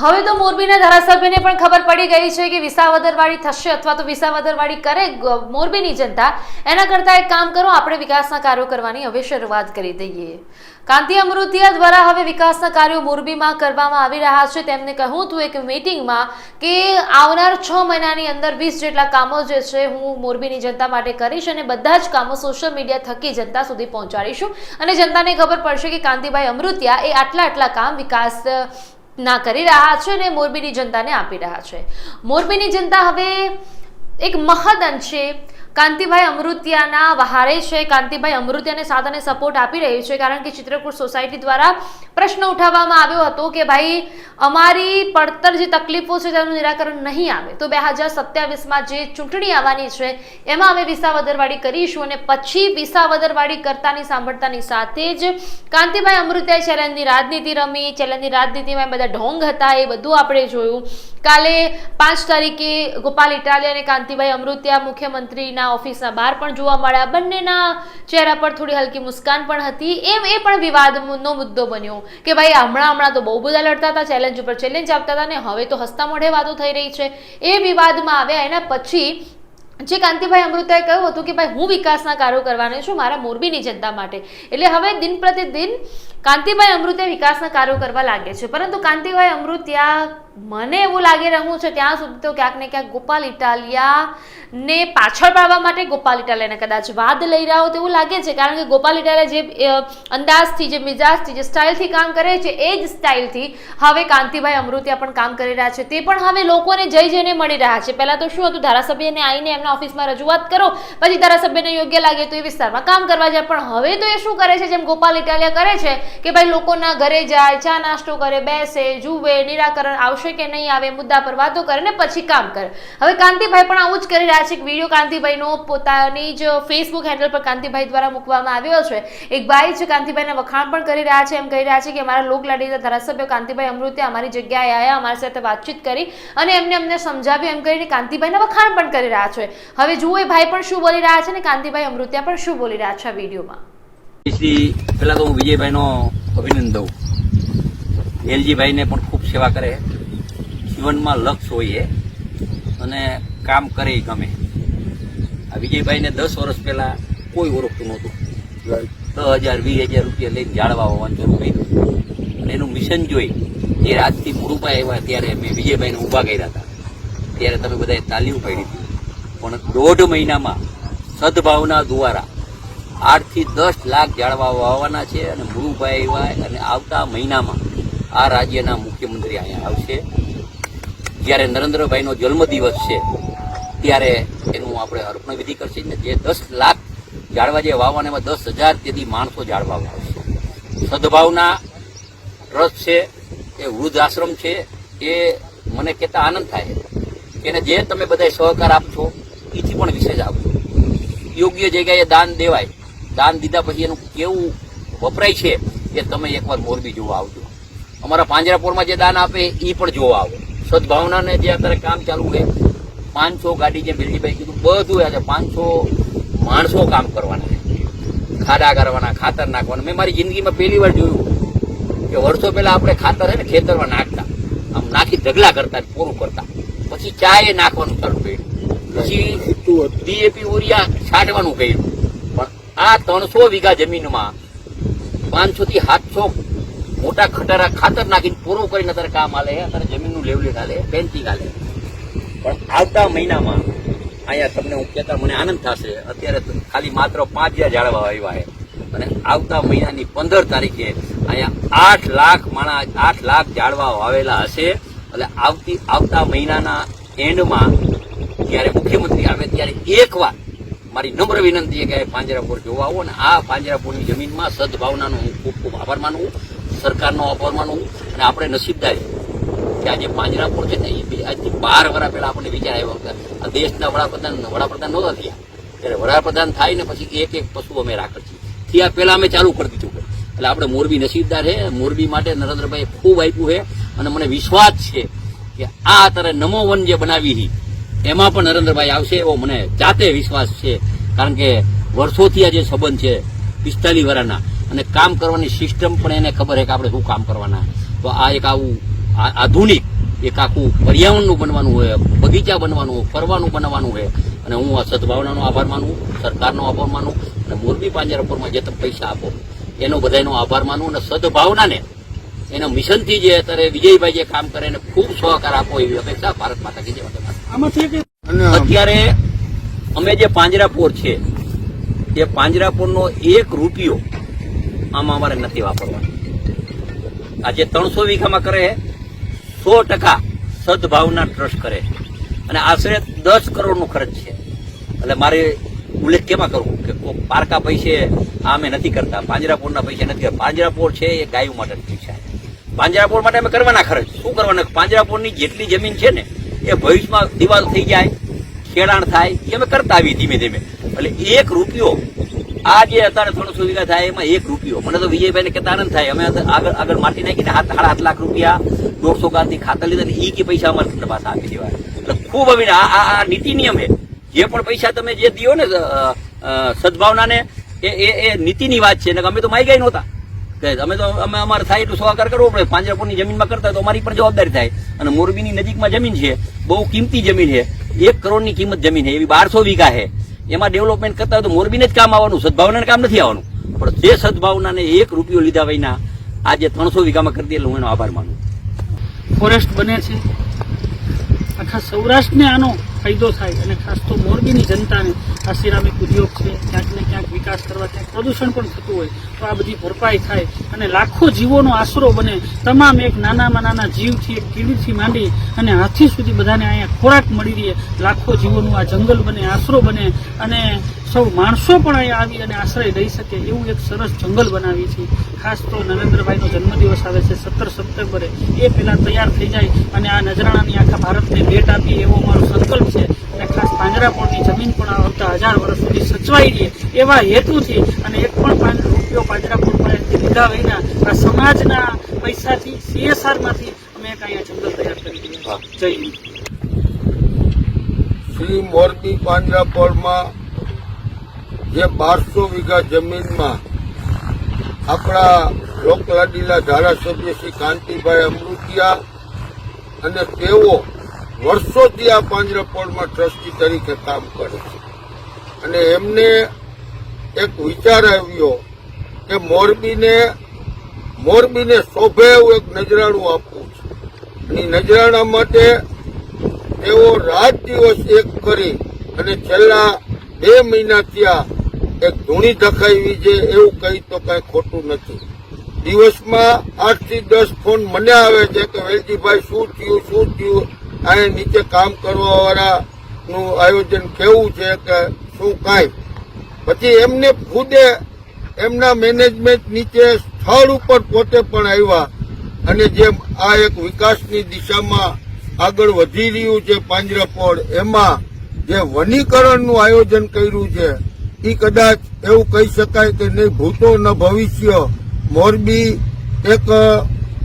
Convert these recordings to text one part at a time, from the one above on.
હવે તો મોરબીના ધારાસભ્યને પણ ખબર પડી ગઈ છે કે વિસાવદરવાળી થશે અથવા તો વિસાવદરવાળી કરે મોરબીની જનતા. એના કરતાં એક કામ કરો, આપણે વિકાસના કાર્યો કરવાની હવે શરૂઆત કરી દઈએ. કાંતિ અમૃતિયા દ્વારા હવે વિકાસના કાર્યો મોરબીમાં કરવામાં આવી રહ્યા છે. તેમને કહ્યું હતું એક મિટિંગમાં કે આવનાર છ મહિનાની અંદર વીસ જેટલા કામો જે છે હું મોરબીની જનતા માટે કરીશ અને બધા જ કામો સોશિયલ મીડિયા થકી જનતા સુધી પહોંચાડીશું. અને જનતાને ખબર પડશે કે કાંતિભાઈ અમૃતિયા એ આટલા આટલા કામ વિકાસ ના કરી રહ્યા છે અને મોરબીની જનતાને આપી રહ્યા છે. મોરબીની જનતા હવે એક મહદ અંશે કાંતિભાઈ અમૃતિયાના વહારે છે. કાંતિભાઈ અમૃતિયાને સાથ અને સપોર્ટ આપી રહ્યું છે. કારણ કે ચિત્રકૂટ સોસાયટી દ્વારા પ્રશ્ન ઉઠાવવામાં આવ્યો હતો કે ભાઈ, અમારી પડતર જે તકલીફો છે તેનું નિરાકરણ નહીં આવે. તો બે હજાર સત્યાવીસમાં જે ચૂંટણી આવવાની છે, એમાં અમે વિસાવદરવાડી કરીશું અને પછી વિસાવદરવાડી કરતાની સાંભળતાની સાથે જ કાંતિભાઈ અમૃતિયાએ ચેલેન્જની રાજનીતિ રમી. ચેલેન્જની રાજનીતિમાં બધા ઢોંગ હતા, એ બધું આપણે જોયું. કાલે પાંચ તારીખે ગોપાલ ઇટાલિયા અને કાંતિભાઈ અમૃતિયા મુખ્યમંત્રીના ઓફિસના બહાર પણ જોવા મળ્યા. બંનેના ચહેરા પર થોડી હલકી મુસ્કાન પણ હતી. એમ એ પણ વિવાદનો મુદ્દો બન્યો કે ભાઈ, હમણાં હમણાં તો બહુ બધા લડતા હતા ચેલેન્જ ઉપર ચેલેન્જ આપતા હતા ને હવે તો હસતા મોઢે વાતો થઈ રહી છે. એ વિવાદમાં આવ્યા, એના પછી જે કાંતિભાઈ અમૃતાએ કહ્યું હતું કે ભાઈ, હું વિકાસના કાર્યો કરવાનો છું, મારા મોરબીની જનતા માટે. એટલે હવે દિન પ્રતિદિન કાંતિભાઈ અમૃતે વિકાસના કાર્યો કરવા લાગે છે. પરંતુ કાંતિભાઈ અમૃતિયા મને એવું લાગી રહ્યું છે ત્યાં સુધી તો ક્યાંક ને ક્યાંક ગોપાલ ઇટાલિયાને પાછળ પાડવા માટે ગોપાલ ઇટાલિયાને કદાચ વાદ લઈ રહ્યા હોય તેવું લાગે છે. કારણ કે ગોપાલ ઇટાલિયા જે અંદાજથી, જે મિજાજથી, જે સ્ટાઇલથી કામ કરે છે, એ જ સ્ટાઇલથી હવે કાંતિભાઈ અમૃતિયા પણ કામ કરી રહ્યા છે. તે પણ હવે લોકોને જઈ જઈને મળી રહ્યા છે. પહેલાં તો શું હતું? ધારાસભ્યને આવીને એમના ઓફિસમાં રજૂઆત કરો, પછી ધારાસભ્યને યોગ્ય લાગે તો એ વિસ્તારમાં કામ કરવા જાય. પણ હવે તો એ શું કરે છે? જેમ ગોપાલ ઇટાલિયા કરે છે કે ભાઈ લોકોના ઘરે જાય, ચા નાસ્તો કરે, બેસે, જુએ, નિરાકરણ આવશે કે નહીં આવે, મુદ્દા પર વાતો કરે ને પછી કામ કરે. હવે કાંતિભાઈ પણ આવું જ કરી રહ્યા છે. વીડિયો કાંતિભાઈનો પોતાની જ ફેસબુક હેન્ડલ પર કાંતિભાઈ દ્વારા મૂકવામાં આવ્યો છે. એક ભાઈ છે, કાંતિભાઈને વખાણ પણ કરી રહ્યા છે. એમ કહી રહ્યા છે કે અમારા લોકલાડીના ધારાસભ્ય કાંતિભાઈ અમૃત્ય અમારી જગ્યાએ આવ્યા અમારી સાથે વાતચીત કરી અને એમને અમને સમજાવ્યું, એમ કરીને કાંતિભાઈના વખાણ પણ કરી રહ્યા છે. હવે જુઓ એ ભાઈ પણ શું બોલી રહ્યા છે ને કાંતિભાઈ અમૃત્યા પણ શું બોલી રહ્યા છે આ વિડીયોમાં? શ્રી પેલા તો હું વિજયભાઈનો અભિનંદન દઉં. એલજીભાઈને પણ ખૂબ સેવા કરે. જીવનમાં લક્ષ હોય એ. અને કામ કરે ગમે. આ વિજયભાઈને દસ વર્ષ પહેલાં કોઈ ઓળખતું નહોતું. દસ હજાર વીસ હજાર રૂપિયા લઈને જાળવા હોવાનું શરૂ કર્યું. અને એનું મિશન જોઈ જે આજથી મુરુપા આવ્યા ત્યારે મેં વિજયભાઈને ઊભા કર્યા હતા. ત્યારે તમે બધાએ તાલીમ પાડી હતી. પણ દોઢ મહિનામાં સદભાવના દ્વારા આઠથી દસ લાખ ઝાડવા વાવવાના છે અને મુળુભાઈ એવા અને આવતા મહિનામાં આ રાજ્યના મુખ્યમંત્રી અહીંયા આવશે. જ્યારે નરેન્દ્રભાઈનો જન્મદિવસ છે, ત્યારે એનું આપણે અર્પણ વિધિ કરશે ને જે દસ લાખ ઝાડવા જે વાવવાના એમાં દસ હજાર તેથી માણસો ઝાડવા વાવશે. સદભાવના ટ્રસ્ટ છે, એ વૃદ્ધાશ્રમ છે, એ મને કહેતા આનંદ થાય એને જે તમે બધા સહકાર આપશો, એથી પણ વિશેષ આપશો. યોગ્ય જગ્યાએ દાન દેવાય. દાન દીધા પછી એનું કેવું વપરાય છે એ તમે એકવાર મોરબી જોવા આવજો. અમારા પાંજરાપોળમાં જે દાન આપે એ પણ જોવા આવો. સદભાવનાને જે અત્યારે કામ ચાલુ છે પાંચસો ગાડી જે બિલજીભાઈ કીધું બધું આજે પાંચસો માણસો કામ કરવાના ખાડા કરવાના ખાતર નાખવાના. મેં મારી જિંદગીમાં પહેલી વાર જોયું કે વર્ષો પહેલાં આપણે ખાતર છે ને ખેતરમાં નાખતા. આમ નાખી ઢગલા કરતા પૂરું કરતા. પછી ચાએ એ નાખવાનું ચાલુ કર્યું. પછી ડીએપી યુરિયા છાંટવાનું કર્યું. આ ત્રણસો વીઘા જમીનમાં પાંચસો થી સાતસો મોટા ખટારા ખાતર નાખીને પૂરો કરીને અત્યારે કામ હાલે અત્યારે જમીનનું લેવલિંગ હાલે પેન્ટિંગ હાલે પણ આવતા મહિનામાં અહીંયા તમને હું કહેતા મને આનંદ થશે. અત્યારે ખાલી માત્ર પાંચ હજાર ઝાડવા આવ્યા છે. અને આવતા મહિનાની પંદર તારીખે અહીંયા આઠ લાખ માણા, આઠ લાખ ઝાડવા વાવેલા હશે. એટલે આવતી, આવતા મહિનાના એન્ડમાં જ્યારે મુખ્યમંત્રી આવે ત્યારે એકવાર મારી નમ્ર વિનંતી કે પાંજરાપુર જોવા આવો અને આ પાંજરાપુરની જમીનમાં સદભાવનાનો હું ખૂબ ખૂબ આભાર માનું સરકારનો આભાર માનું અને આપણે નસીબદાર કે આજે પાંજરાપુર છે ને એ આજથી બાર વર્ષ પહેલા આપણને વિચાર આવ્યો કે આ દેશના વડાપ્રધાન વડાપ્રધાન નહોતા થયા. ત્યારે વડાપ્રધાન થાય ને પછી એક એક પશુ અમે રાખડ છીએ થયા પહેલાં અમે ચાલુ કરી દીધું એટલે આપણે મોરબી નસીબદાર છે. મોરબી માટે નરેન્દ્રભાઈ ખૂબ આપ્યું છે અને મને વિશ્વાસ છે કે આ અત્યારે નમો વન જે બનાવી છે એમાં પણ નરેન્દ્રભાઈ આવશે એવો મને જાતે વિશ્વાસ છે. કારણ કે વર્ષોથી આ જે સંબંધ છે, પિસ્તાલીસ વર્ષના અને કામ કરવાની સિસ્ટમ પણ એને ખબર છે કે આપણે શું કામ કરવાના. તો આ એક આવું આધુનિક, એક આખું પર્યાવરણનું બનવાનું હોય, બગીચા બનવાનું હોય, ફરવાનું બનાવવાનું હોય. અને હું આ સદભાવનાનો આભાર માનું, સરકારનો આભાર માનું, અને મોરબી પાંજરાપુરમાં જે તમે પૈસા આપો, એનો બધાનો આભાર માનું અને સદભાવનાને એના મિશનથી જે અત્યારે વિજયભાઈ જે કામ કરે એને ખૂબ સહકાર આપો એવી અપેક્ષા ભારત માતા કી જય. અત્યારે અમે જે પાંજરાપોર છે એ પાંજરાપોરનો એક રૂપિયો આમાં અમારે નથી વાપરવાનો. આજે જે ત્રણસો વીઘામાં કરે સો ટકા સદભાવના ટ્રસ્ટ કરે. અને આશરે દસ કરોડનો ખર્ચ છે. એટલે મારે ઉલ્લેખ કેમાં કરવું કે પારકા પૈસે આ અમે નથી કરતા. પાંજરાપોરના પૈસે નથી. કરતા પાંજરાપોર છે એ ગાયો માટે પૈસા છે પાંજરાપોર માટે અમે કરવાના ખર્ચ શું કરવાના? પાંજરાપોરની જેટલી જમીન છે ને, એ ભવિષ્યમાં દિવાલ થઈ જાય, ખેડાણ થાય, એ અમે કરતા આવી ધીમે ધીમે. એટલે એક રૂપિયો, આ જે અત્યારે ત્રણસો સુવિધા થાય, એમાં એક રૂપિયો. મને તો વિજયભાઈને કહેતા આનંદ થાય, અમે આગળ આગળ માટી નાખીને હાથ સાડા આઠ લાખ રૂપિયા દોઢસો ગાંધી ખાતર લીધા એ કે પૈસા અમારે પાસે આપી દેવાય એટલે ખૂબ અમીર આ આ નીતિ નિયમ છે જે પણ પૈસા તમે જે દિયો ને સદભાવનાને, એ એ નીતિની વાત છે અમે તો માઈ ગઈ નહોતા. કે અમે તો અમે અમારે થાય એટલું સહકાર કરવો પડે. પાંજરાપુરની જમીનમાં કરતા તો અમારી પણ જવાબદારી થાય. અને મોરબીની નજીકમાં જમીન છે, બહુ કિંમતી જમીન છે. એક કરોડની કિંમત જમીન છે, એવી બારસો વીઘા છે. એમાં ડેવલપમેન્ટ કરતા હોય તો મોરબીને જ કામ આવવાનું, સદભાવનાને કામ નથી આવવાનું. પણ જે સદભાવનાને એક રૂપિયો લીધા વિના આજે ત્રણસો વીઘામાં કરી દે હું એનો આભાર માનું ફોરેસ્ટ બને છે. આખા સૌરાષ્ટ્રને આનો ફાયદો થાય અને ખાસ તો મોરબીની જનતાને આ સિરામિક ઉદ્યોગ છે, ક્યાંક ને ક્યાંક વિકાસ કરવા, ક્યાંક પ્રદૂષણ પણ થતું હોય, તો આ બધી ભરપાઈ થાય અને લાખો જીવોનો આશરો બને. તમામ એક નાનામાં નાના જીવથી, એક કીડીથી માંડી અને હાથી સુધી બધાને અહીંયા ખોરાક મળી રહે. લાખો જીવોનું આ જંગલ બને, આશરો બને અને સૌ માણસો પણ અહીંયા આવી અને આશ્રય લઈ શકે એવું એક સરસ જંગલ બનાવી છે. ખાસ તો નરેન્દ્રભાઈનો જન્મદિવસ આવે છે સત્તર સપ્ટેમ્બરે. એ પહેલાં તૈયાર થઈ જાય અને આ નજરાણાની આખા ભારતને ભેટ આપી એવો મારો સંકલ્પ છે. અને ખાસ પાંજરાપોળની જમીન પણ આવતા હજાર વર્ષ સુધી સચવાઈ રહે એવા હેતુથી અને એક પણ પાંચ રૂપિયો પાંજરાપોળ પાસેથી લીધા વિના આ સમાજના પૈસાથી સીએસઆરમાંથી અમે એક અહીંયા જંગલ તૈયાર કરી દીધું. જય શ્રી મોરબી પાંજરાપોળમાં જે બારસો વીઘા જમીનમાં આપણા લોકલાડીલા ધારાસભ્ય શ્રી કાંતિભાઈ અમૃતિયા અને તેઓ વર્ષોથી આ પાંજરાપોળમાં ટ્રસ્ટી તરીકે કામ કરે છે. અને એમને એક વિચાર આવ્યો કે મોરબીને મોરબીને શોભે એવું એક નજરાણું આપવું છે. અને નજરાણા માટે તેઓ રાત દિવસ એક કરી અને છેલ્લા બે મહિના થયા એક ધૂણી ધખાવી છે એવું કહી તો કઈ ખોટું નથી. દિવસમાં આઠથી દસ ફોન મને આવે છે કે વેલજીભાઈ, શું થયું શું થયું? અહીંયા નીચે કામ કરવા વાળા આયોજન કેવું છે કે શું કાંઈ? પછી એમને ખુદે એમના મેનેજમેન્ટ નીચે સ્થળ ઉપર પોતે પણ આવ્યા અને જેમ આ એક વિકાસની દિશામાં આગળ વધી રહ્યું છે પાંજરાપોળ, એમાં જે વનીકરણનું આયોજન કર્યું છે એ કદાચ એવું કહી શકાય કે નહીં ભૂતો ન ભવિષ્ય મોરબી એક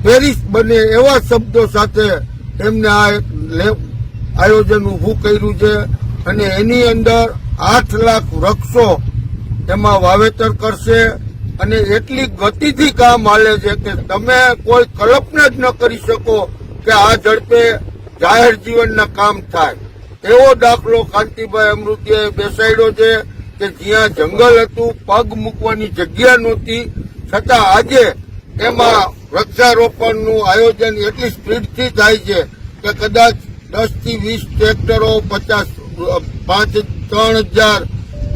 પેરિસ બને એવા શબ્દો સાથે એમને આ એક આયોજન ઊભું કર્યું છે અને એની અંદર આઠ લાખ વૃક્ષો એમાં વાવેતર કરશે અને એટલી ગતિથી કામ હાલે છે કે તમે કોઈ કલ્પના જ ન કરી શકો કે આ ઝડપે જાહેર જીવનના કામ થાય. એવો દાખલો કાંતિભાઈ અમૃતિએ બેસાડ્યો છે. કે જ્યાં જંગલ હતું, પગ મૂકવાની જગ્યા નહોતી. છતાં આજે એમાં વૃક્ષારોપણનું આયોજન એટલી સ્પીડથી થાય છે કે કદાચ દસથી વીસ ટ્રેક્ટરો, પચાસ પાંચ, ત્રણ હજાર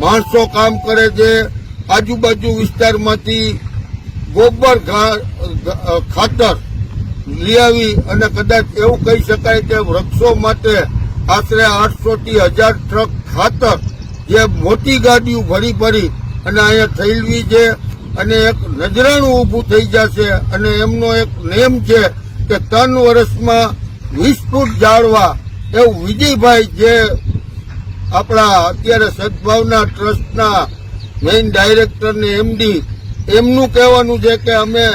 માણસો કામ કરે છે. આજુબાજુ વિસ્તારમાંથી ગોબર ખાતર લઈ આવી અને કદાચ એવું કહી શકાય કે વૃક્ષો માટે આશરે આઠસો થી હજાર ટ્રક ખાતર જે મોટી ગાડીઓ ભરી ભરી અને અહીંયા થયેલવી છે અને એક નજરાણું ઊભું થઈ જશે અને એમનો એક નેમ છે કે ત્રણ વર્ષમાં વીસ ફૂટ જાળવા. એવું વિજયભાઈ જે આપણા અત્યારે સદભાવના ટ્રસ્ટના મેઇન ડાયરેક્ટર ને એમડી, એમનું કહેવાનું છે કે અમે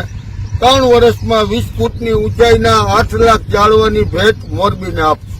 ત્રણ વર્ષમાં વીસ ફૂટની ઊંચાઈના આઠ લાખ જાળવાની ભેટ મોરબીને આપશું.